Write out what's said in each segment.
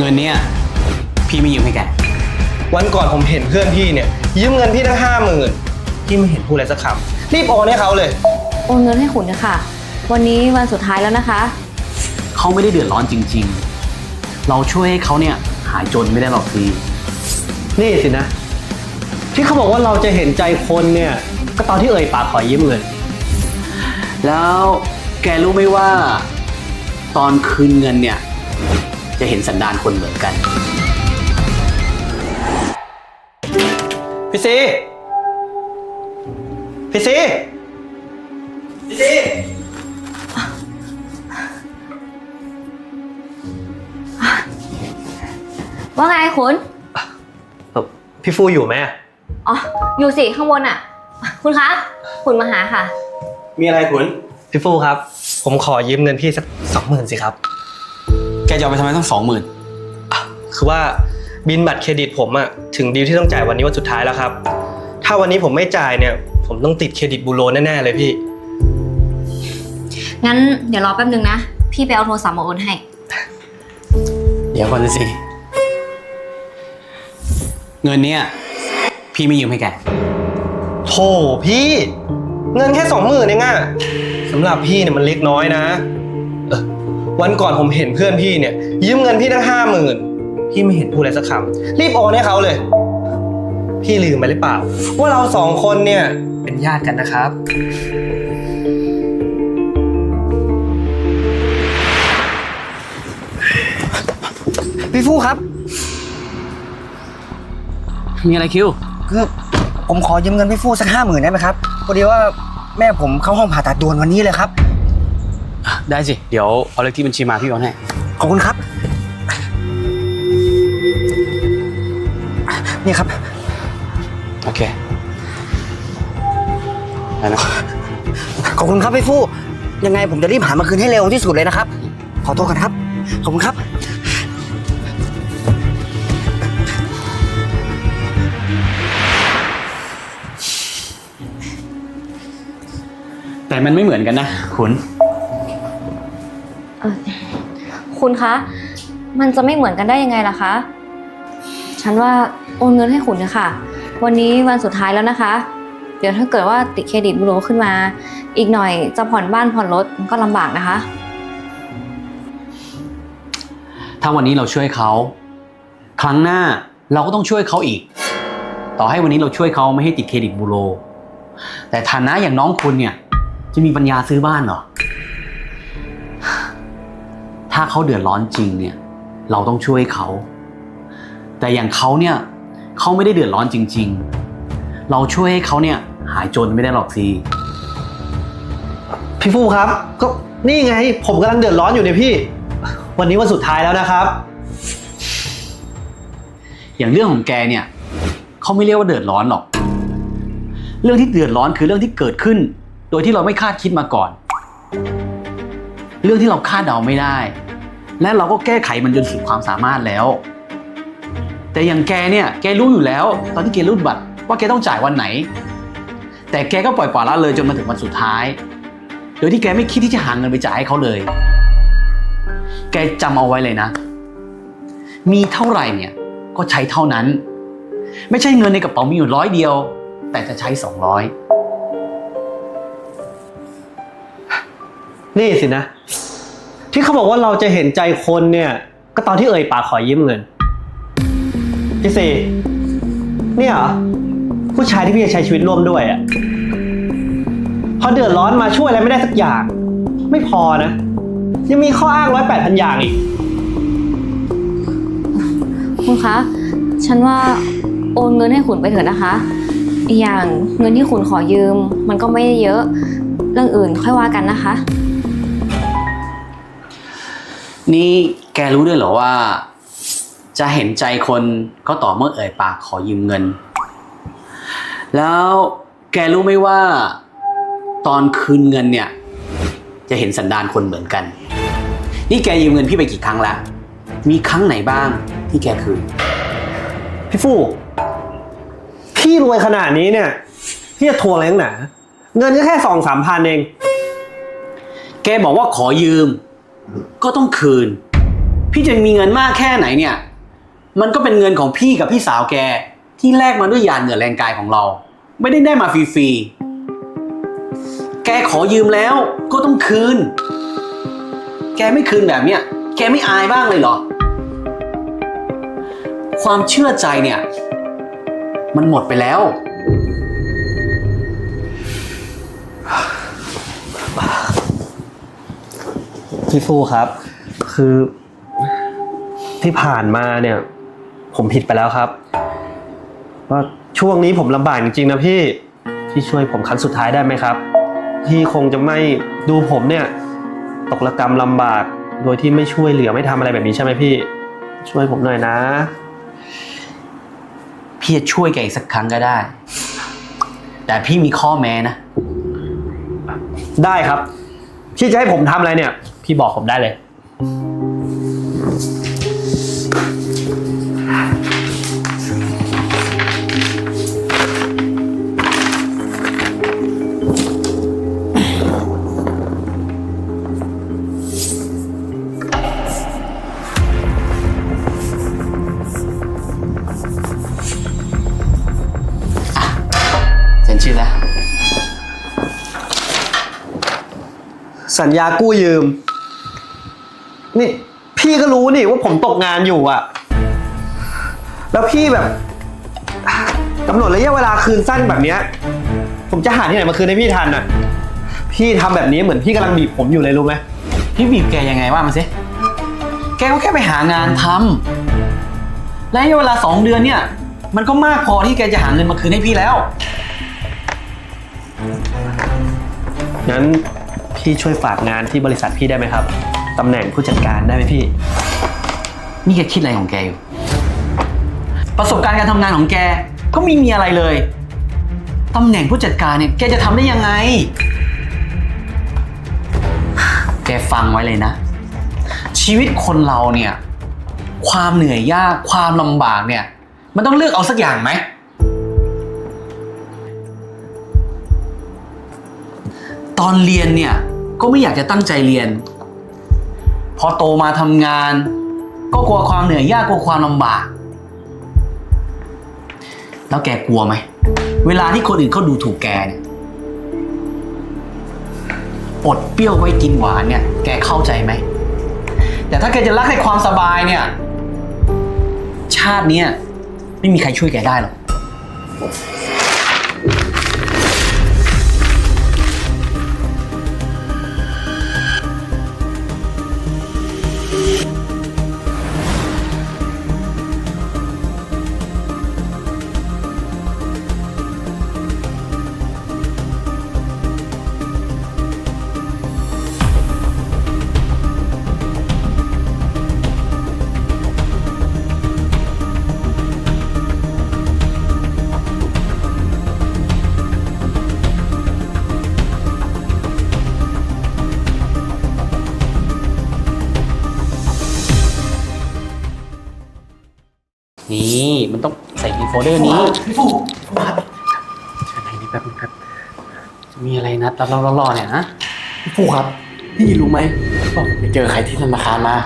เงินเนี้ยพี่ไม่ยืมให้แก วันก่อนผมเห็นเพื่อนพี่เนี่ย ยืมเงินพี่ตั้งห้าหมื่นพี่ไม่เห็นพูดอะไรสักคำรีบโอนให้เขาเลย โอนเงินให้ขุนเถอะค่ะวันนี้วันสุดท้ายแล้วนะคะ เขาไม่ได้เดือดร้อนจริง ๆ เราช่วยให้เขาเนี่ยหายจนไม่ได้หรอกพี่นี่สินะ ที่เขาบอกว่าเราจะเห็นใจคนเนี่ยก็ตอนที่เอ่ยปากขอยืมเงิน แล้วแกรู้ไหมว่า ตอนคืนเงินเนี่ย จะเห็นสันดานคนเหมือนกัน พี่ซีพี่ซีพี่ซีว่าไงขุนเอ่อพี่ฟูอยู่ไหมอะอ๋อ อยู่สิข้างบนอะ คุณคะขุนมาหาค่ะ มีอะไรคุณ พี่ฟูครับ ผมขอยืมเงินพี่สักสองหมื่นสิครับ แกจะเอาไปทำไมต้องสองหมื่นคือว่าบินบัตรเครดิตผมอะถึงดีลที่ต้องจ่ายวันนี้วันสุดท้ายแล้วครับ ถ้าวันนี้ผมไม่จ่ายเนี่ย ผมต้องติดเครดิตบูโรแน่ๆเลยพี่ งั้นเดี๋ยวรอแป๊บนึงนะ พี่ไปเอาโทรศัพท์มาโอนให้ เดี๋ยวก่อนสิ เงินเนี้ยพี่ไม่ยืมให้แกโถพี่ เงินแค่สองหมื่นเองอะสำหรับพี่เนี่ยมันเล็กน้อยนะเออ วันก่อนผมเห็นเพื่อนพี่เนี่ย ยืมเงินพี่ตั้งห้าหมื่นพี่ไม่เห็นพูดอะไรสักคำรีบโอนให้เขาเลย พี่ลืมไปหรือเปล่า ว่าเราสองคนเนี่ยเป็นญาติกันนะครับ พี่ฟูครับ มีอะไรคิว คือผมขอยืมเงินพี่ฟูสักห้าหมื่นได้ไหมครับพอดีว่าแม่ผมเข้าห้องผ่าตัดด่วนวันนี้เลยครับ ได้สิ เดี๋ยวเอาเลขที่บัญชีมาพี่โอนให้ ขอบคุณครับ นี่ครับ โอเคไปนะขอบคุณครับพี่ฟูยังไงผมจะรีบหามาคืนให้เร็วที่สุดเลยนะครับ ขอตัวก่อนครับ ขอบคุณครับ แต่มันไม่เหมือนกันนะคุณ เออคุณคะ มันจะไม่เหมือนกันได้ยังไงล่ะคะ ฉันว่าโอนเงินให้ขุนเถอะค่ะวันนี้วันสุดท้ายแล้วนะคะ เดี๋ยวถ้าเกิดว่าติดเครดิตบูโรขึ้นมา อีกหน่อยจะผ่อนบ้านผ่อนรถมันก็ลำบากนะคะ ถ้าวันนี้เราช่วยเขา ครั้งหน้าเราก็ต้องช่วยเขาอีก ต่อให้วันนี้เราช่วยเขาไม่ให้ติดเครดิตบูโร แต่ฐานะอย่างน้องคุณเนี่ย จะมีปัญญาซื้อบ้านเหรอ ถ้าเขาเดือดร้อนจริงเนี่ย เราต้องช่วยเขา แต่อย่างเขาเนี่ยเขาไม่ได้เดือดร้อนจริง ๆ เราช่วยให้เขาเนี่ยหายจนไม่ได้หรอกสิพี่ฟูครับ ก็นี่ไง ผมกำลังเดือดร้อนอยู่เนี่ยพี่ วันนี้วันสุดท้ายแล้วนะครับ อย่างเรื่องของแกเนี่ยเขาไม่เรียกว่าเดือดร้อนหรอก เรื่องที่เดือดร้อนคือเรื่องที่เกิดขึ้น โดยที่เราไม่คาดคิดมาก่อน เรื่องที่เราคาดเดาไม่ได้ และเราก็แก้ไขมันจนสุดความสามารถแล้ว แต่อย่างแกเนี่ยแกรู้อยู่แล้ว ตอนที่แกรูดบัตรว่าแกต้องจ่ายวันไหน แต่แกก็ปล่อยปละละเลยจนมาถึงวันสุดท้าย โดยที่แกไม่คิดที่จะหาเงินไปจ่ายให้เขาเลย แกจำเอาไว้เลยนะ มีเท่าไหร่เนี่ยก็ใช้เท่านั้น ไม่ใช่เงินในกระเป๋ามีอยู่ร้อยเดียว แต่จะใช้สองร้อยนี่สินะ ที่เขาบอกว่าเราจะเห็นใจคนเนี่ย ก็ตอนที่เอ่ยปากขอยืมเงิน พี่ซีเนี่ยเหรอผู้ชายที่พี่จะใช้ชีวิตร่วมด้วยอะ่ะพอเดือดร้อนมาช่วยอะไรไม่ได้สักอย่าง ไม่พอนะ ยังมีข้ออ้างร้อยแปดพันอย่างอีก คุณคะ ฉันว่าโอนเงินให้ขุนไปเถอะนะคะอีกอย่างเงินที่ขุนขอยืม มันก็ไม่ได้เยอะ เรื่องอื่นค่อยว่ากันนะคะ นี่แกรู้ด้วยเหรอว่า จะเห็นใจคนก็ต่อเมื่อเอ่ยปากขอยืมเงิน แล้วแกรู้ไหมว่า ตอนคืนเงินเนี่ย จะเห็นสันดานคนเหมือนกัน นี่แกยืมเงินพี่ไปกี่ครั้งแล้วมีครั้งไหนบ้างที่แกคืน พี่ฟูพี่รวยขนาดนี้เนี่ย พี่จะทวงอะไรนักหนาเงินก็แค่สองสามพันเอง แกบอกว่าขอยืม ก็ต้องคืน พี่จะมีเงินมากแค่ไหนเนี่ย มันก็เป็นเงินของพี่กับพี่สาวแกที่แลกมาด้วยหยาดเหงื่อแรงกายของเรา ไม่ได้ได้มาฟรีๆ แกขอยืมแล้วก็ต้องคืน แกไม่คืนแบบเนี้ย แกไม่อายบ้างเลยเหรอ ความเชื่อใจเนี่ย มันหมดไปแล้ว พี่ฟูครับ คือที่ผ่านมาเนี่ย ผมผิดไปแล้วครับว่าช่วงนี้ผมลำบากจริงๆนะพี่พี่ช่วยผมครั้งสุดท้ายได้ไหมครับ พี่คงจะไม่ดูผมเนี่ย ตกระกรรมลำบาก โดยที่ไม่ช่วยเหลือไม่ทำอะไรแบบนี้ใช่ไหมพี่ ช่วยผมหน่อยนะ พี่จะช่วยแกอีกสักครั้งก็ได้ แต่พี่มีข้อแม้นะ ได้ครับ พี่จะให้ผมทำอะไรเนี่ย พี่บอกผมได้เลยเซ็นชื่อแล้ว สัญญากู้ยืม นี่พี่ก็รู้นี่ว่าผมตกงานอยู่อะแล้วพี่แบบกำหนดระยะเวลาคืนสั้นแบบเนี้ย ผมจะหาที่ไหนมาคืนให้พี่ทันอะพี่ทำแบบนี้เหมือนพี่กำลังบีบผมอยู่เลยรู้ไหมพี่บีบแกยังไงว่ามาสิ แกก็แค่ไปหางานทำและระยะเวลาสองเดือนเนี่ย มันก็มากพอที่แกจะหาเงินมาคืนให้พี่แล้ว งั้นพี่ช่วยฝากงานที่บริษัทพี่ได้ไหมครับ ตำแหน่งผู้จัดการได้ไหมพี่ นี่แกคิดอะไรของแกอยู่ ประสบการณ์การทำงานของแกก็ไม่มีอะไรเลยตำแหน่งผู้จัดการเนี่ย แกจะทำได้ยังไง แกฟังไว้เลยนะ ชีวิตคนเราเนี่ย ความเหนื่อยยากความลำบากเนี่ย มันต้องเลือกเอาสักอย่างไหม ตอนเรียนเนี่ย ก็ไม่อยากจะตั้งใจเรียน พอโตมาทำงาน ก็กลัวความเหนื่อยยากกลัวความลำบาก แล้วแกกลัวไหม เวลาที่คนอื่นเขาดูถูกแกเนี่ยอดเปรี้ยวไว้กินหวานเนี่ย แกเข้าใจไหม แต่ถ้าแกจะรักในความสบายเนี่ย ชาติเนี้ยไม่มีใครช่วยแกได้หรอก โฟลเดอร์นี้พี่ฟูครับเชิญไหนนี่แป๊บนึงครับ มีอะไรนัดเราล่อๆเนี่ยฮะพี่ฟูครับ พี่รู้ไหมว่าผมไปเจอใครที่ธนาคารมา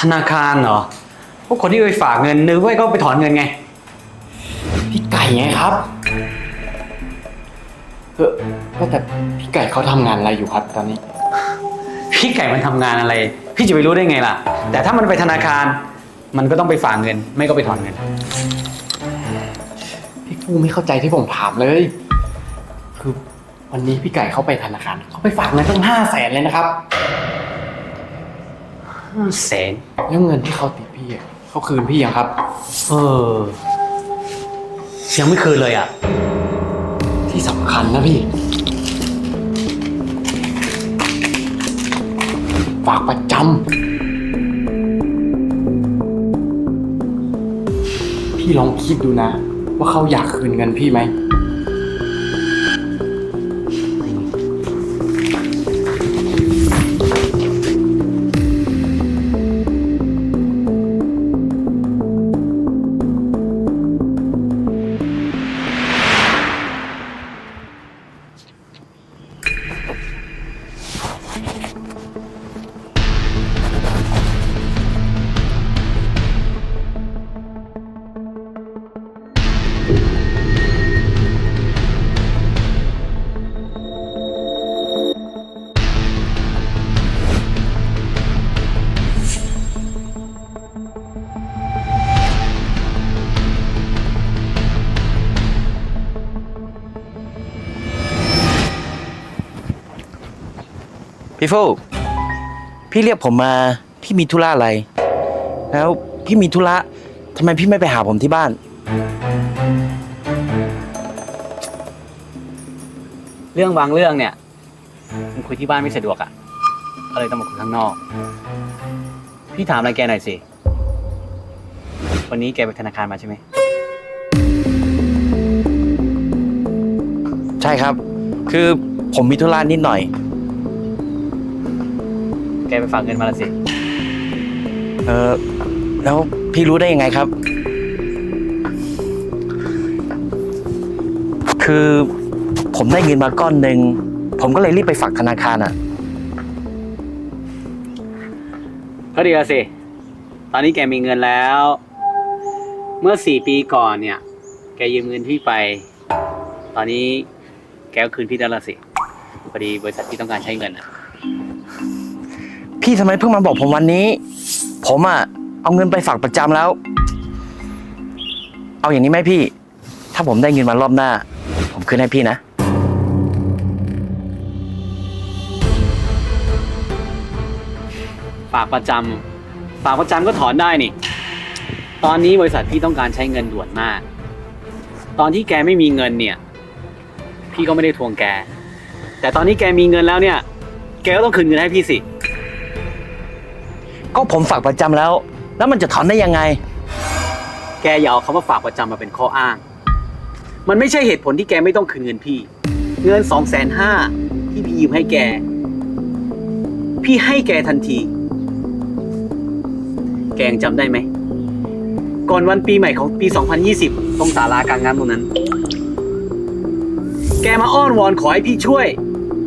ธนาคารเหรอ พวกคนที่ไปฝากเงินนึกว่าก็ไปถอนเงินไง พี่ไก่ไงครับเออว่าแต่พี่ไก่เขาทำงานอะไรอยู่ครับตอนนี้ พี่ไก่มันทำงานอะไร พี่จะไปรู้ได้ไงล่ะ แต่ถ้ามันไปธนาคาร มันก็ต้องไปฝากเงิน ไม่ก็ไปถอนเงิน พี่ฟูไม่เข้าใจที่ผมถามเลย คือวันนี้พี่ไก่เขาไปธนาคารเขาไปฝากเงินตั้งห้าแสนเลยนะครับ แสนแล้วเงินที่เขาติดพี่อะเขาคืนพี่ยังครับ เออ ยังไม่คืนเลยอะ ที่สำคัญนะพี่ ฝากประจำพี่ลองคิดดูนะ ว่าเขาอยากคืนเงินพี่ไหม พี่ฟูพี่เรียกผมมา พี่มีธุระอะไร แล้วพี่มีธุระทำไมพี่ไม่ไปหาผมที่บ้าน เรื่องบางเรื่องเนี่ยมันคุยที่บ้านไม่สะดวกอะก็เลยต้องมาคุยข้างนอก พี่ถามอะไรแกหน่อยสิ วันนี้แกไปธนาคารมาใช่ไหม ใช่ครับ คือผมมีธุระนิดหน่อย แกไปฝากเงินมาละสิ เออแล้วพี่รู้ได้ยังไงครับ คือผมได้เงินมาก้อนหนึ่งผมก็เลยรีบไปฝากธนาคารอะ ก็ดีละสิ ตอนนี้แกมีเงินแล้ว เมื่อสี่ปีก่อนเนี่ย แกยืมเงินพี่ไป ตอนนี้แกก็คืนพี่แล้วละสิ พอดีบริษัทพี่ต้องการใช้เงินอะ พี่ทำไมเพิ่งมาบอกผมวันนี้ ผมอะเอาเงินไปฝากประจำแล้ว เอาอย่างนี้ไหมพี่ ถ้าผมได้เงินมารอบหน้า ผมคืนให้พี่นะ ฝากประจำฝากประจำก็ถอนได้นี่ ตอนนี้บริษัทพี่ต้องการใช้เงินด่วนมาก ตอนที่แกไม่มีเงินเนี่ย พี่ก็ไม่ได้ทวงแก แต่ตอนนี้แกมีเงินแล้วเนี่ย แกก็ต้องคืนเงินให้พี่สิ ก็ผมฝากประจำแล้ว แล้วมันจะถอนได้ยังไง แกอย่าเอาคำว่าฝากประจำมาเป็นข้ออ้าง มันไม่ใช่เหตุผลที่แกไม่ต้องคืนเงินพี่ เงินสองแสนห้าที่พี่ยืมให้แก พี่ให้แกทันที แกยังจำได้ไหม ก่อนวันปีใหม่ของปี 2020 ตรงศาลากลางน้ำตรงนั้น แกมาอ้อนวอนขอให้พี่ช่วย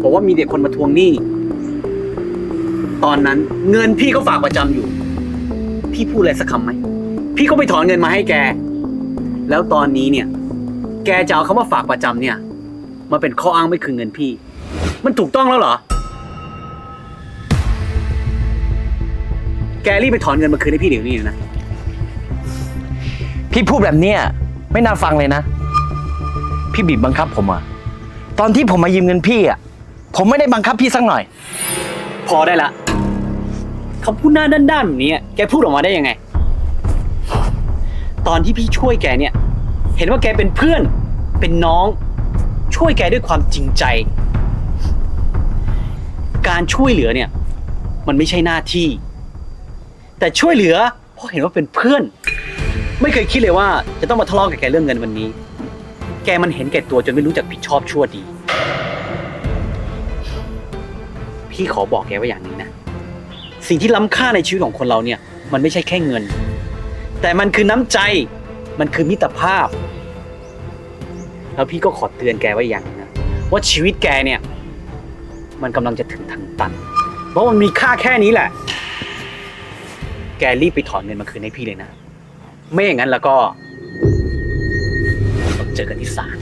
บอกว่ามีเด็กคนมาทวงหนี้ ตอนนั้นเงินพี่ก็ฝากประจำอยู่ พี่พูดอะไรสักคำไหม พี่ก็ไปถอนเงินมาให้แก แล้วตอนนี้เนี่ย แกจะเอาคำว่าฝากประจำเนี่ย มาเป็นข้ออ้างไม่คืนเงินพี่ มันถูกต้องแล้วเหรอ แกรีบไปถอนเงินมาคืนให้พี่เดี๋ยวนี้เลยนะ พี่พูดแบบเนี้ยไม่น่าฟังเลยนะ พี่บีบบังคับผมอะตอนที่ผมมายืมเงินพี่อะผมไม่ได้บังคับพี่สักหน่อย พอได้ละ คำพูดหน้าด้านๆแบบนี้แกพูดออกมาได้ยังไง ตอนที่พี่ช่วยแกเนี่ย เห็นว่าแกเป็นเพื่อน เป็นน้อง ช่วยแกด้วยความจริงใจ การช่วยเหลือเนี่ย มันไม่ใช่หน้าที่ แต่ช่วยเหลือ เพราะเห็นว่าเป็นเพื่อน ไม่เคยคิดเลยว่า จะต้องมาทะเลาะกับแกเรื่องเงินวันนี้ แกมันเห็นแก่ตัวจนไม่รู้จักผิดชอบชั่วดี พี่ขอบอกแกไว้อย่างหนี้นะ สิ่งที่ล้ำค่าในชีวิตของคนเราเนี่ย มันไม่ใช่แค่เงิน แต่มันคือน้ำใจ มันคือมิตรภาพ แล้วพี่ก็ขอเตือนแกไว้อย่างหนงนะว่าชีวิตแกเนี่ย มันกำลังจะถึงทางตัน เพราะมันมีค่าแค่นี้แหละ แกรีบไปถอนเงินมาคืนให้พี่เลยนะ ไม่อย่างนั้นแล้วก็เจอกันที่ศาล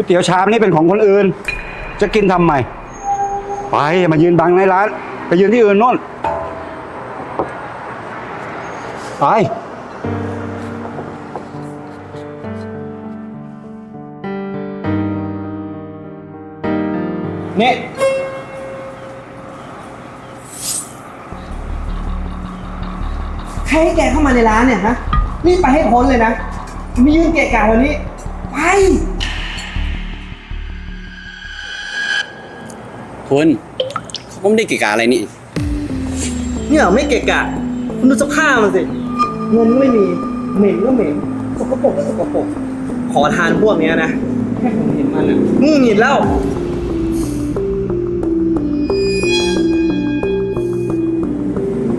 วยเตี๋ยวชามนี่เป็นของคนอื่น จะกินทำไม ไปมายืนบังในร้าน ไปยืนที่อื่นโน่น ไป นี่ ใครให้แกเข้ามาในร้านเนี่ยฮะรีบไปให้พ้นเลยนะ มียืนเกะกะวันนี้ ไป คุณเขาก็ไม่ได้เกี่ยวกับอะไรนี่เนี่ยไม่เกะกะคุณดูสภาพมันสิเงินก็ไม่มีเหม็นก็เหม็นสกปรกก็สกปรกขอทานพวกเนี้ยนะแค่ผมเห็นมันอะงุ่งหงิดแล้ว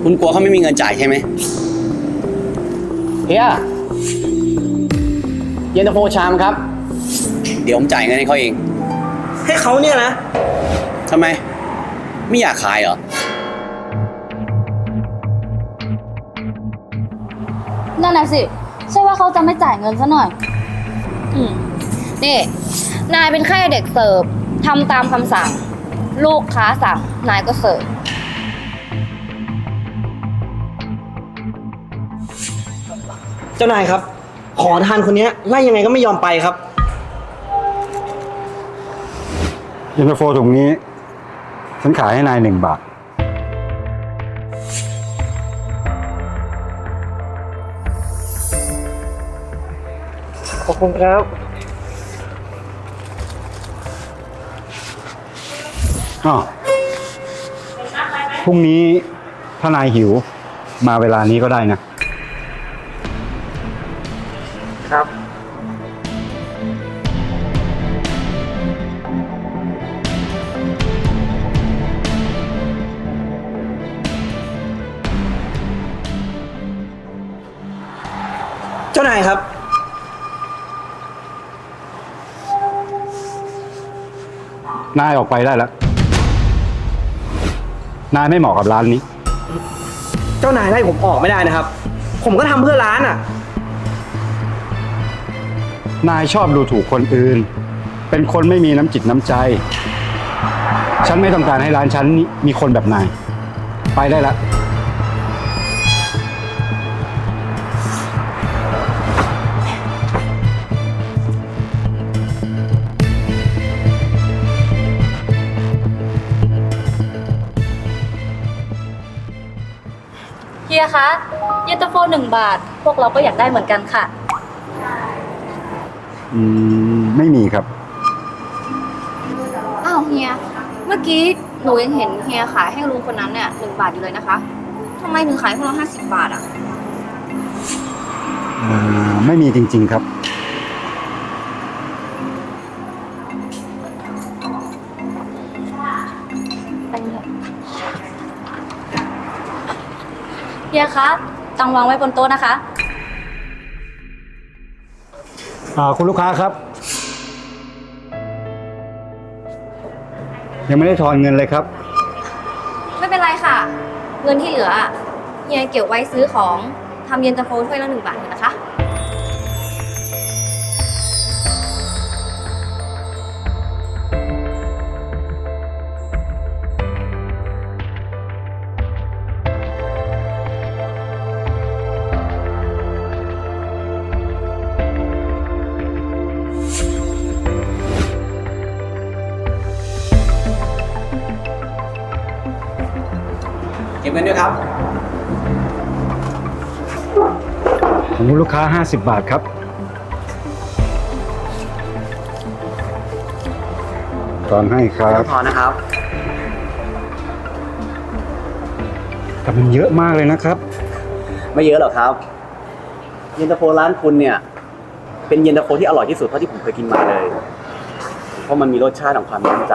คุณกลัวเขาไม่มีเงินจ่ายใช่ไหมเฮียเย็นตาโฟชามครับ เดี๋ยวผมจ่ายเงินให้เขาเอง ให้เขาเนี่ยนะ ทำไม ไม่อยากขายเหรอ นั่นน่ะสิ ใช่ว่าเขาจะไม่จ่ายเงินซะหน่อย อืมนี่ นายเป็นแค่เด็กเสิร์ฟทำตามคำสั่ง ลูกค้าสั่ง นายก็เสิร์ฟ เจ้านายครับ ขอทานคนเนี้ยไล่ยังไงก็ไม่ยอมไปครับ เย็นตาโฟถุงนี้ ฉันขายให้นายหนึ่งบาท ขอบคุณครับ อ้าวพรุ่งนี้ถ้านายหิว มาเวลานี้ก็ได้นะ เจ้านายครับ นายออกไปได้แล้ว นายไม่เหมาะกับร้านนี้ เจ้านายไล่ผมออกไม่ได้นะครับ ผมก็ทำเพื่อร้านอะ นายชอบดูถูกคนอื่น เป็นคนไม่มีน้ำจิตน้ำใจ ฉันไม่ต้องการให้ร้านฉันนี้มีคนแบบนาย ไปได้แล้ว ยคะเย็นตาโฟหนึ่งบาท พวกเราก็อยากได้เหมือนกันค่ะ อืมไม่มีครับ อ้าวเฮีย เมื่อกี้หนูยังเห็นเฮียขายให้ลุงคนนั้นเนี่ยหนึ่งบาทอยู่เลยนะคะทำไมถึงขายพวกเราห้าสิบบาทอะอ่าไม่มีจริง ๆ ครับ เฮียคะตังวางไว้บนโต๊ะนะคะ อ่าคุณลูกค้าครับ ยังไม่ได้ทอนเงินเลยครับ ไม่เป็นไรค่ะ เงินที่เหลืออะเฮียเก็บไว้ซื้อของทำเย็นตาโฟถ้วยละหนึ่งบาทเลยนะคะ บเงินด้วยครับ ขอลูกค้า 50 บาทครับ ตอนให้ครับพอนะครับ แต่มันเยอะมากเลยนะครับ ไม่เยอะหรอกครับ เย็นตาโฟร้านคุณเนี่ย เป็นเย็นตาโฟที่อร่อยที่สุดเท่าที่ผมเคยกินมาเลย เพราะมันมีรสชาติของความมั่นใจ